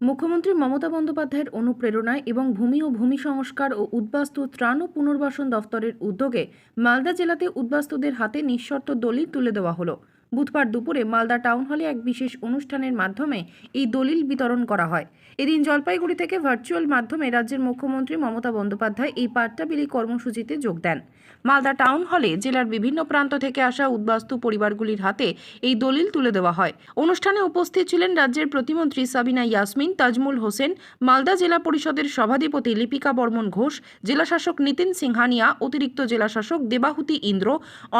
মুখ্যমন্ত্রী মমতা বন্দ্যোপাধ্যায়ের অনুপ্রেরণায় এবং ভূমি ও ভূমি সংস্কার ও উদ্বাস্তু ত্রাণ ও পুনর্বাসন দফতরের উদ্যোগে মালদা জেলাতে উদ্বাস্তুদের হাতে নিঃশর্ত দলিল তুলে দেওয়া হলো। বুধবার দুপুরে মালদা টাউন হলে এক বিশেষ অনুষ্ঠানের মাধ্যমে এই দলিল বিতরণ করা হয়। এদিন জলপাইগুড়ি থেকে ভার্চুয়াল মাধ্যমে রাজ্যের মুখ্যমন্ত্রী মমতা বন্দ্যোপাধ্যায় এই পাট্টা বিলি কর্মসূচিতে যোগ দেন। মালদা টাউন হলে জেলার বিভিন্ন প্রান্ত থেকে আসা উদ্বাস্তু পরিবারগুলির হাতে এই দলিল তুলে দেওয়া হয়। অনুষ্ঠানে উপস্থিত ছিলেন রাজ্যের প্রতিমন্ত্রী সাবিনা ইয়াসমিন, তাজমুল হোসেন, মালদা জেলা পরিষদের সভাধিপতি লিপিকা বর্মন ঘোষ জেলাশাসক নিতিন সিংহানিয়া, অতিরিক্ত জেলাশাসক দেবাহুতি ইন্দ্র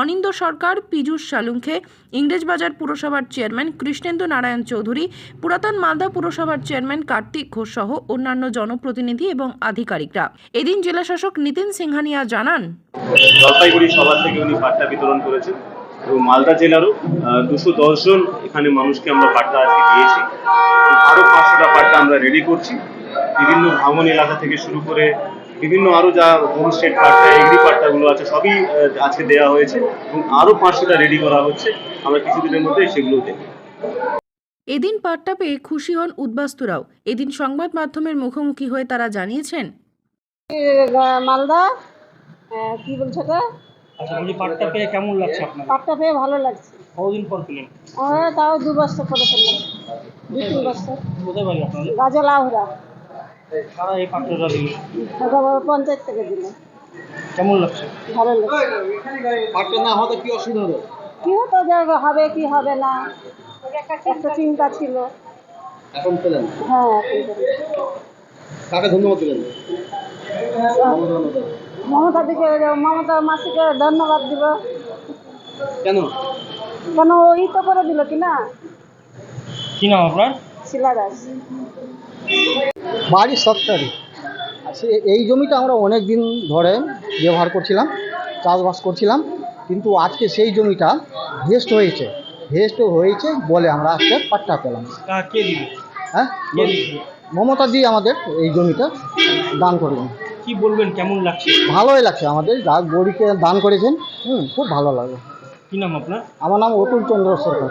অনিন্দ সরকার, পীযূষ সালুঙ্খে ইংরেজবাজার পুরসভার চেয়ারম্যান কৃষ্ণেন্দু নারায়ণ চৌধুরী, পুরাতন মালদা পুরসভার চেয়ারম্যান কার্তিক ঘোষ সহ অন্যান্য জনপ্রতিনিধি এবং আধিকারিকরা। এদিন জেলাশাসক নিতিন সিংহানিয়া জানান, জলপাইগুড়ি সভা থেকে উনি পাট্টা বিতরণ করেছেন এবং মালদা জেলারও দুশো জন এখানে মানুষকে আমরা পাট্টা আজকে দিয়েছি। আরও পাঁচশোটা পাট্টা আমরা রেডি করছি। বিভিন্ন ভ্রমণ এলাকা থেকে শুরু করে বিভিন্ন আরও যা হোমস্টেড পাট্টা এগ্রি পাট্টাগুলো আছে সবই আজকে দেওয়া হয়েছে এবং আরও পাঁচশোটা রেডি করা হচ্ছে। আমরা কিছুদিনের মধ্যে সেগুলো দেবো এদিন পাট্টা পেয়ে খুশি হন উদ্বাস্তুরাও। এদিন সংবাদ মাধ্যমের মুখোমুখি হয়ে তারা জানিয়েছেন মালদা আহ, কি বলছে এটা আচ্ছা পাটটা পেয়ে কেমন লাগছে আপনার? পাটটা পেয়ে ভালো লাগছে। কতদিন পর পেলেন? আমরা তাও দু বছর করে ফেললাম দু তিন বছর। কোথায় বাড়ি আপনাদের? গাজল আহুরা কারা এই পাটটা দিল। পঞ্চায়েত থেকে দিল। কেমন লাগছে? ভালো লাগছে। পাটটা না হতে কি অসুবিধা হলো? কি হতো যে হবে কি হবে না? একটা চিন্তা ছিল। এখন পেলেন? হ্যাঁ কাকে ধন্যবাদ দিলেন? মমতা দিকে মমতা মাসিকে ধন্যবাদ দিব। কেন? কেন ওই তো করে দিল কি না কি নাম আপনার? শিলা দাস বাড়ি এই জমিটা আমরা অনেক দিন ধরে ব্যবহার করছিলাম চাষবাস করছিলাম কিন্তু আজকে সেই জমিটা ভেস্ট হয়েছে। ভেস্ট হয়েছে বলে আমরা আজকে পাট্টা পেলাম। হ্যাঁ? মমতা দিয়ে আমাদের এই জমিটা দান করলেন কি বলবেন? কেমন লাগছে? ভালোই লাগছে আমাদের। যা গরিকে দান করেছেন হুম খুব ভালো লাগে। কি নাম আপনার? আমার নাম অতুল চন্দ্র সরকার।